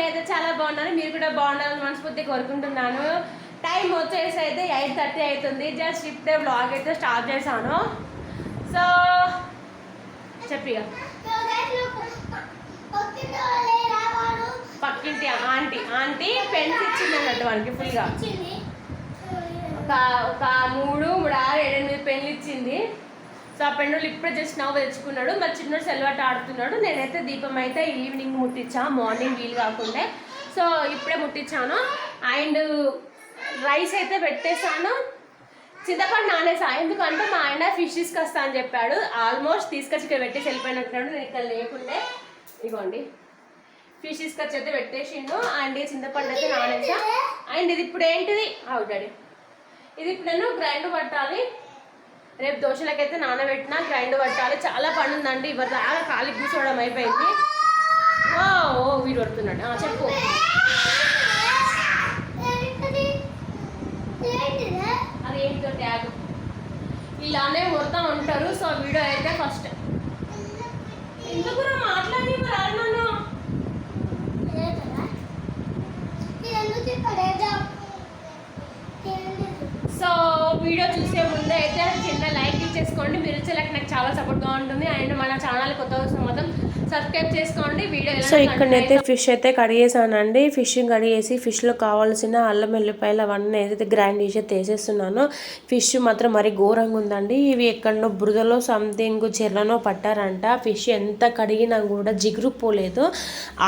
నేనైతే చాలా బాగున్నాను. మీరు కూడా బాగుండాలని మనస్ఫూర్తి కోరుకుంటున్నాను. టైం వచ్చేసి అయితే ఎయిట్ థర్టీ అవుతుంది. జస్ట్ ఇప్పుడే బ్లాగ్ అయితే స్టార్ట్ చేశాను. సో చెప్పిగా పక్కింటి ఆంటీ. ఆంటీ పెన్స్ ఇచ్చింది అన్నట్టు వానికి ఫుల్గా ఒక ఒక మూడు మూడు ఆరు ఏడెనిమిది పెన్లు ఇచ్చింది. సో ఆ పెన్నులు ఇప్పుడే జస్ట్ నవ్వు తెచ్చుకున్నాడు మరి చిన్నోడు సెల్వాట ఆడుతున్నాడు. నేనైతే దీపం అయితే ఈవినింగ్ ముట్టించా మార్నింగ్ వీలు కాకుండా. సో ఇప్పుడే ముట్టించాను అండ్ రైస్ అయితే పెట్టేశాను. చింతపండు నానేసా ఎందుకంటే మా ఆయన ఫిష్ తీసుకొస్తా అని చెప్పాడు. ఆల్మోస్ట్ తీసుకొచ్చి ఇక్కడ పెట్టేసి వెళ్ళిపోయినట్టున్నాడు నేను ఇక్కడ లేకుండే. ఇగోండి. ఫిష్ తీసుకొచ్చి అయితే పెట్టేసిండు. అండ్ చింతపండు అయితే నానేసా. అండ్ ఇది ఇప్పుడు ఏంటిది? అవుతాడు ఇది ఇప్పుడు నేను గ్రైండ్ పట్టాలి. రేపు దోశలకైతే నానబెట్టిన గ్రైండ్ పట్టాలి. చాలా పని ఉందండి ఇవాళ బాగా ఖాళీ కూర్చోవడం అయిపోయింది. ఓ ఓ వీడు పడుతున్నాడు. ఆ, చెప్పు. అది ట్యాగ్. ఇలానే మొత్తం ఉంటారు. సో వీడియో అయితే ఫస్ట్ ఎందుకు మాట్లాడి రాను నన్ను సో వీడియో చూసే ముందే అయితే చిన్న లైక్ ఇచ్చేసుకోండి. మీరు ఇచ్చే like నాకు చాలా సపోర్ట్గా ఉంటుంది. అండ్ మన ఛానల్ కొత్త వస్తే మాత్రం సబ్స్క్రైబ్ చేసుకోండి. వీడియో సో ఇక్కడనైతే ఫిష్ అయితే కడిగేసానండి ఫిష్ కడిగేసి ఫిష్లో కావాల్సిన అల్లం వెల్లిపాయలు అవన్నీ ఏదైతే గ్రైండ్ చేసి అయితే వేసేస్తున్నాను ఫిష్ మాత్రం మరి ఘోరంగా ఉందండి. ఇవి ఎక్కడనో బురదలో సంథింగ్ చెర్లనో పట్టారంట. ఫిష్ ఎంత కడిగినా కూడా జిగురు పోలేదు.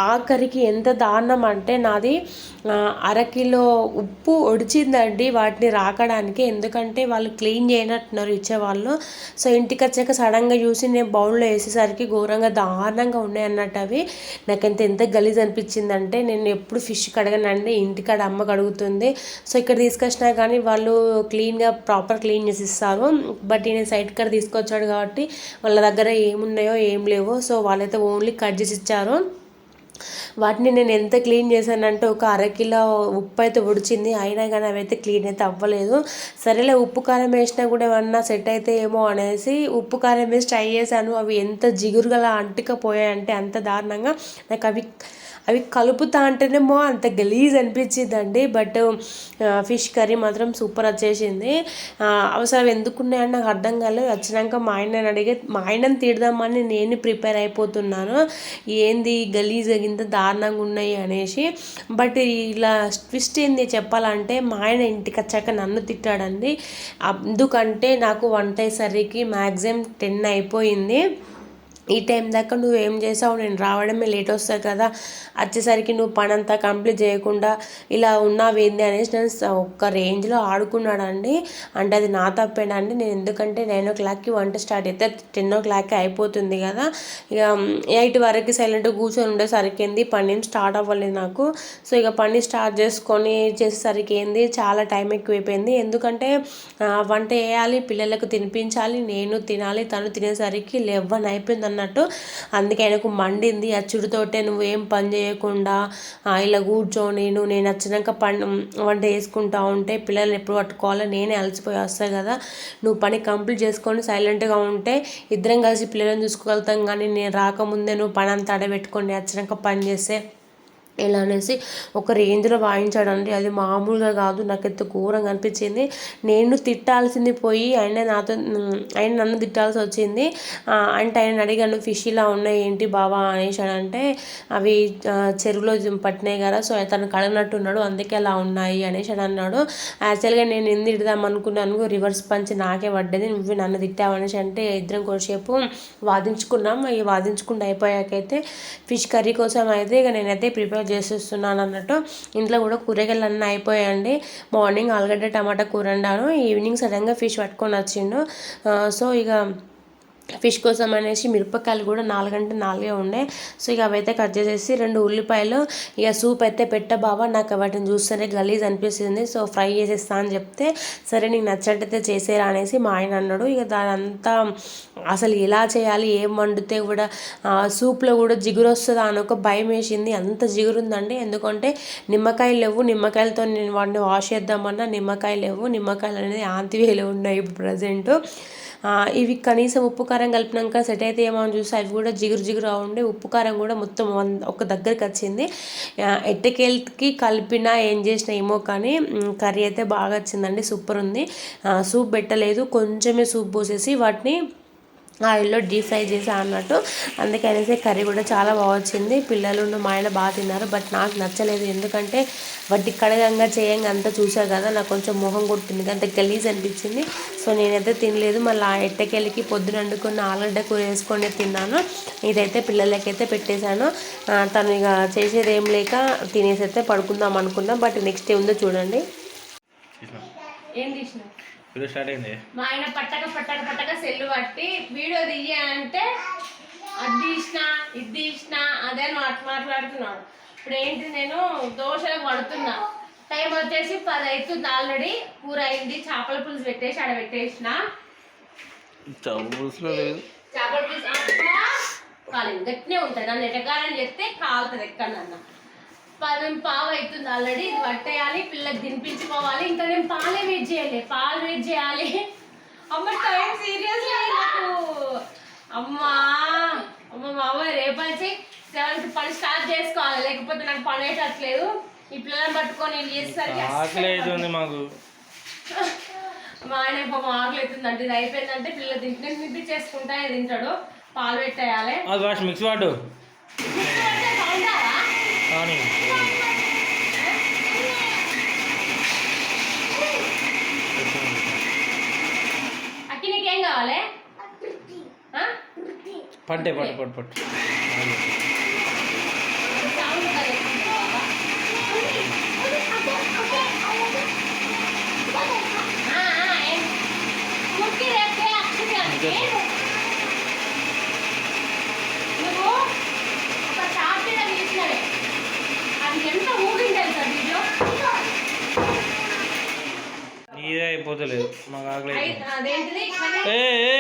ఆఖరికి ఎంత దారుణం అంటే నాది అరకిలో ఉప్పు ఒడిచిందండి వాటిని రాకడానికి. ఎందుకంటే వాళ్ళు క్లీన్ చేయనట్టున్నారు ఇచ్చేవాళ్ళు. సో ఇంటికి వచ్చాక సడన్గా చూసి నేను బౌల్లో వేసేసరికి ఘోరంగా దారుణంగా ఉన్నాయి అన్నట్టు అవి. నాకంత ఎంత గలీజ్ అనిపించిందంటే నేను ఎప్పుడు ఫిష్ కడగనండి ఇంటికాడ అమ్మ కడుగుతుంది. సో ఇక్కడ తీసుకొచ్చినా కానీ వాళ్ళు క్లీన్గా ప్రాపర్ క్లీన్ చేసి ఇస్తారు బట్ నేను సైడ్ కాడ తీసుకొచ్చాడు కాబట్టి వాళ్ళ దగ్గర ఏమున్నాయో ఏం లేవో. సో వాళ్ళైతే ఓన్లీ కట్ చేసి ఇచ్చారు. వాటిని నేను ఎంత క్లీన్ చేశానంటే ఒక అరకిలో ఉప్పు అయితే ఉడిచింది. అయినా కానీ అవి అయితే క్లీన్ అయితే అవ్వలేదు. సరేలే ఉప్పు కారం వేసినా కూడా ఏమన్నా సెట్ అయితే ఏమో అనేసి ఉప్పు కారం వేసి ట్రై చేశాను. అవి ఎంత జిగురుగలా అంటుకపోయాయంటే అంత దారుణంగా. నాకు అవి అవి కలుపుతా అంటేనేమో అంత గలీజ్ అనిపించిందండి బట్ ఫిష్ కర్రీ మాత్రం సూపర్ వచ్చేసింది. అవసరం ఎందుకున్నాయని నాకు అర్థం కాలేదు. వచ్చినాక మా ఆయనని అడిగే మా ఆయనని తిడదామని నేను ప్రిపేర్ అయిపోతున్నాను. ఏంది గలీజ్ ఇంత దారుణంగా ఉన్నాయి అనేసి. బట్ ఇలా ట్విస్ట్ ఏంది చెప్పాలంటే మా ఆయన ఇంటికి వచ్చాక నన్ను తిట్టాడండి. ఎందుకంటే నాకు వంట అయ్యేసరికి మ్యాక్సిమం టెన్ అయిపోయింది. ఈ టైం దాకా నువ్వు ఏం చేసావు? నేను రావడమే లేట్ వస్తుంది కదా. వచ్చేసరికి నువ్వు పని అంతా కంప్లీట్ చేయకుండా ఇలా ఉన్నావేంది అనేసి నేను ఒక్క రేంజ్లో ఆడుకున్నాడండి. అంటే అది నా తప్పేనండి. నేను ఎందుకంటే నైన్ ఓ క్లాక్కి వంట స్టార్ట్ అయితే టెన్ ఓ క్లాక్కి అయిపోతుంది కదా. ఇక ఎయిట్ వరకు సైలెంట్గా కూర్చొని ఉండేసరికి ఏంది? పని స్టార్ట్ అవ్వలేదు నాకు. సో ఇక పని స్టార్ట్ చేసుకొని చేసేసరికి ఏంది? చాలా టైం ఎక్కువైపోయింది. ఎందుకంటే వంట వేయాలి పిల్లలకు తినిపించాలి నేను తినాలి తను తినేసరికి లెవ్వన్ అయిపోయింది అన్నట్టు అందుకే ఆయనకు మండింది. అచ్చుడితోటే నువ్వు ఏం పని చేయకుండా ఇలా కూర్చొని నువ్వు నేను వచ్చినాక పని వంట చేసుకుంటా ఉంటే పిల్లల్ని ఎప్పుడు పట్టుకోవాలో? నేనే అలసిపోయి వస్తాయి కదా. నువ్వు పని కంప్లీట్ చేసుకొని సైలెంట్గా ఉంటే ఇద్దరం కలిసి పిల్లలను చూసుకోగలుగుతాం కానీ నేను రాకముందే నువ్వు పని అంతా అడబెట్టుకొని వచ్చినాక పని చేస్తే ఇలా అనేసి ఒక రేంజ్లో వాయించాడండి. అది మామూలుగా కాదు నాకెంత ఘోరంగా అనిపించింది. నేను తిట్టాల్సింది పోయి ఆయన నాతో ఆయన నన్ను తిట్టాల్సి వచ్చింది. అంటే ఆయన అడిగాను ఫిష్ ఇలా ఉన్నాయి ఏంటి బావా? అనేసాడంటే అవి చెరువులో పట్టినాయి కదా సో తను కడగనట్టున్నాడు అందుకే అలా ఉన్నాయి అనేసి అన్నాడు. యాక్చువల్గా నేను ఎందు తిడదాం అనుకున్నాను రివర్స్ పంచి నాకే పడ్డది నువ్వు నన్ను తిట్టావు అనేసి అంటే ఇద్దరం కొద్దిసేపు వాదించుకున్నాం. ఈ వాదించుకుంటూ అయిపోయాకైతే ఫిష్ కర్రీ కోసం అయితే ఇక నేనైతే ప్రిపేర్ చేసేస్తున్నాను అన్నట్టు ఇంట్లో కూడా కూరగాయలు అన్నీ అయిపోయాయండి. మార్నింగ్ ఆలుగడ్డ టమాటా కూర వండాను. ఈవినింగ్ సడన్గా ఫిష్ పట్టుకొని వచ్చిండు. సో ఇక ఫిష్ కోసం అనేసి మిరపకాయలు కూడా నాలుగంటే నాలుగే ఉండే. సో ఇక అవైతే కట్ చేసేసి రెండు ఉల్లిపాయలు ఇక సూప్ అయితే పెట్ట బావా నాకు వాటిని చూస్తేనే గలీజ్ అనిపిస్తుంది. సో ఫ్రై చేసేస్తా అని చెప్తే సరే నీకు నచ్చట్టయితే చేసేరా అనేసి మా ఆయన అన్నాడు. ఇక దాని అంతా అసలు ఎలా చేయాలి ఏం వండితే కూడా సూప్లో కూడా జిగురు వస్తుందా అని ఒక భయం వేసింది. అంత జిగురు ఉందండి. ఎందుకంటే నిమ్మకాయలు లేవు. నిమ్మకాయలతో నేను వాటిని వాష్ చేద్దామన్నా నిమ్మకాయలు లేవు. నిమ్మకాయలు అనేది ఆంతివేలు ఉన్నాయి ఇప్పుడు ప్రజెంట్. ఇవి కనీసం ఉప్పు కారం కలిపినాక సెట్ అయితే ఏమో అని చూస్తే అవి కూడా జిగురు జిగురు ఉండి. ఉప్పు కారం కూడా మొత్తం వన్ ఒక దగ్గరికి వచ్చింది. ఆ, కలిపినా ఏం చేసినా ఏమో కానీ కర్రీ అయితే బాగా వచ్చిందండి. సూపర్ ఉంది. సూప్ పెట్టలేదు. కొంచెమే సూప్ పోసేసి వాటిని ఆయిల్లో డీప్ ఫ్రై చేసా అన్నట్టు. అందుకనేసి కర్రీ కూడా చాలా బాగా వచ్చింది. పిల్లలు మా ఆయన బాగా తిన్నారు బట్ నాకు నచ్చలేదు. ఎందుకంటే వాటి కడగంగా చేయంగా అంతా చూసారు కదా నాకు కొంచెం మొహం కొట్టింది అంత గలీజ్ అనిపించింది. సో నేనైతే తినలేదు. మళ్ళీ ఆ ఎట్టకెళ్ళకి పొద్దున వండుకున్న ఆలుగడ్డ కూర వేసుకొని తిన్నాను. ఇదైతే పిల్లలకైతే పెట్టేశాను. తను ఇక చేసేది ఏం లేక తినేసి అయితే పడుకుందాం అనుకున్నాం. బట్ నెక్స్ట్ ఏముందో చూడండి. ఏం వీడియో స్టార్ట్ అయింది. మా ఆయన పట్టక పట్టక పట్టక సెల్లు పట్టి వీడియో తీయ అంటే అది తీసిన ఇది తీసిన అదే మాట మాట్లాడుతున్నాడు. ఇప్పుడు ఏంటి నేను దోశలకు పడుతున్నా. టైం వచ్చేసి పది అవుతుంది ఆల్రెడీ. కూర అయింది. చేపల పులుసు పెట్టేసి ఆడ పెట్టేసిన. పులుసులో లేదు. చేపల పులుసు! కాలేదు గట్టినే ఉంటుంది. నన్ను ఎటకారం చెప్తే కాలుతుంది ఎక్కడన్నా పది పావు అవుతుంది ఆల్రెడీ ఇది పట్టేయాలి పిల్లకి తినిపించుకోవాలి. ఇంకా నేను పాలే వెయిట్ చేయాలి. పాలు వెయిట్ చేయాలి. అమ్మ టైం సీరియస్ నాకు. అమ్మా అమ్మ మా అమ్మ రేపటి సెవెన్కి పని స్టార్ట్ చేసుకోవాలి. లేకపోతే నాకు పని అయ్యేటట్లేదు. ఈ పిల్లల్ని పట్టుకొని నేను చేసేసరికి మాకు. మా ఆయన పాపం ఆకలి అవుతుందంటే ఇది అయిపోయిందంటే పిల్లలు తింటే తినిపించేసుకుంటా తింటాడు. పాలు పెట్టేయాలి. మిక్స్ వాడు గుర్తుపడితే బాగుంటారా? కానీ అక్కి నీకేం కావాలి ఆ? పట్టే పట్టు పట్టు పట్టు సౌండ్ కదా ఎక్కువ బాగా. ఆ, ఆ, ఏం? కుర్కీ రేపే అక్షకి అంటే. నువ్వు ఒక షార్ట్ మీద తీసినవే అది ఎంత ఊగింది తెలుసా వీడియో నీదే అయిపోతలేదు. మాకు ఇక్కడే ఏ ఏ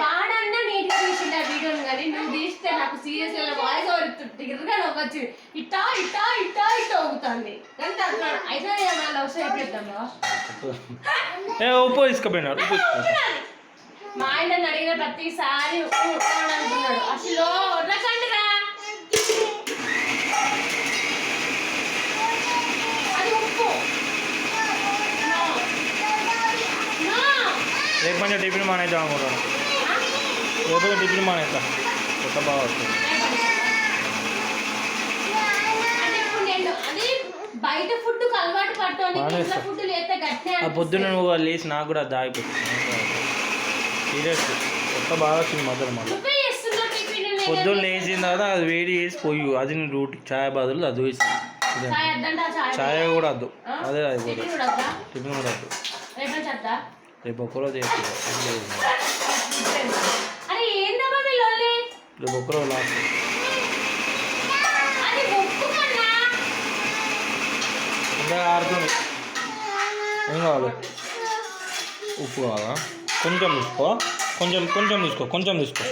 బాడన్నా నీట్గా తీసిండే వీడియోని కానీ నువ్వు తీస్తే నాకు సీరియస్గా వాయిస్ ఓవర్ టిగర్గా నవ్వచ్చు. ఇట్టా ఇట్టా ఇట్టా ఇట్టా ఊగుతుంది. కానీ అట్లా అయితే ఏమైనా అవసరం ఎప్పుడెత్తాను ఏ ఉప్పు తీసుకుపోయినాడు. మా ఆయన అడిగిన ప్రతిసారి అంటున్నాడు అసలు వదలకండి రా. రేపు మంచిగా టిఫిన్ మానేద్దాం అనుకుంటాను రేపు టిఫిన్ మానేద్దాం. కొత్త బాగా వస్తుంది. బయట ఫుడ్ అలవాటు లేతే పొద్దున్న నువ్వు వాళ్ళు లేచి నాకు కూడా దాగిపోతుంది సీరియస్. కొత్త బాగా వచ్చింది మధ్యలో మళ్ళీ. పొద్దున్న లేచిన తర్వాత అది వేడి చేసి పోయి అది రూట్ ఛాయ్ బదులు అది వేసి. ఛాయ్ కూడా వద్దు? అదే అయిపోతుంది టిఫిన్ కూడా వద్దా? టిఫిన్ కూడా వద్దు. రేపు ఒక్కరోజు చేస్తుంది రేపు ఒక్కరోజు లాస్ట్. ఆడుతుంది ఏం కావాలి? ఉప్పు కావాలా? కొంచెం తీసుకో. కొంచెం కొంచెం తీసుకో కొంచెం తీసుకో.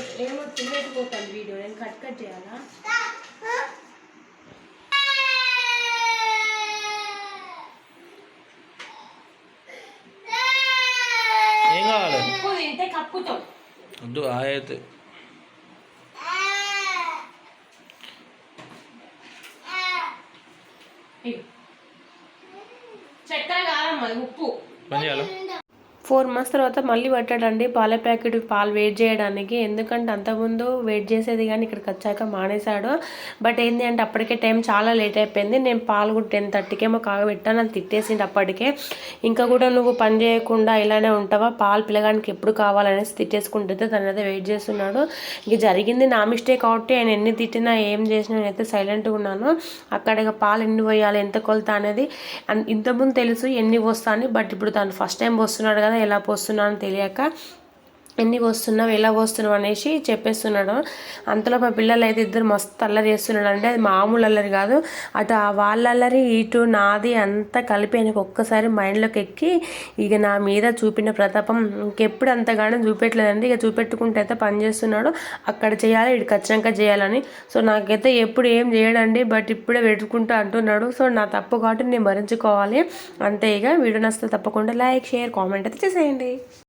ఏం కావాలి? వద్దు అయితే చక్కెర కాదమ్మా ఉప్పు. పని చేయాలి ఫోర్ మంత్స్ తర్వాత మళ్ళీ పట్టాడండి. పాల ప్యాకెట్ పాలు వెయిట్ చేయడానికి. ఎందుకంటే అంతకుముందు వెయిట్ చేసేది కానీ ఇక్కడికి వచ్చాక మానేశాడు. బట్ ఏంటి అంటే అప్పటికే టైం చాలా లేట్ అయిపోయింది. నేను పాలు కూడా టెన్ థర్టీకేమో కాగబెట్టాను. నన్ను తిట్టేసింది అప్పటికే. ఇంకా కూడా నువ్వు పని చేయకుండా ఇలానే ఉంటావా? పాలు పిల్లగానికి ఎప్పుడు కావాలనేసి తిట్టేసుకుంటుంటే తను అయితే వెయిట్ చేస్తున్నాడు. ఇంక జరిగింది నా మిస్టేక్ కాబట్టి ఆయన ఎన్ని తిట్టినా ఏం చేసినా నేనైతే సైలెంట్గా ఉన్నాను. అక్కడ ఇక పాలు ఎన్ని పోయాలి ఎంత కొలత అనేది ఇంతకుముందు తెలుసు ఎన్ని పోస్తా అని బట్ ఇప్పుడు తను ఫస్ట్ టైం వస్తున్నాడు కదా ఎలా పోస్తున్నానో తెలియక ఎన్ని పోస్తున్నావు ఎలా పోస్తున్నావు అనేసి చెప్పేస్తున్నాడు. అంతలో మా పిల్లలు అయితే ఇద్దరు మస్తు అల్లరి చేస్తున్నాడు అంటే అది మామూలు అల్లరి కాదు. అటు ఆ వాళ్ళ అల్లరి ఇటు నాది అంతా కలిపి ఆయనకు ఒక్కసారి మైండ్లోకి ఎక్కి ఇక నా మీద చూపిన ప్రతాపం ఇంకెప్పుడు అంతగానో చూపెట్టలేదండి. ఇక చూపెట్టుకుంటే అయితే పని చేస్తున్నాడు. అక్కడ చేయాలి ఇటు ఖచ్చితంగా చేయాలని. సో నాకైతే ఎప్పుడు ఏం చేయడండి బట్ ఇప్పుడే పెట్టుకుంటా అంటున్నాడు. సో నా తప్పు కాబట్టి నేను భరించుకోవాలి. అంతే ఇక. వీడియో నచ్చితే తప్పకుండా లైక్ షేర్ కామెంట్ అయితే చేసేయండి.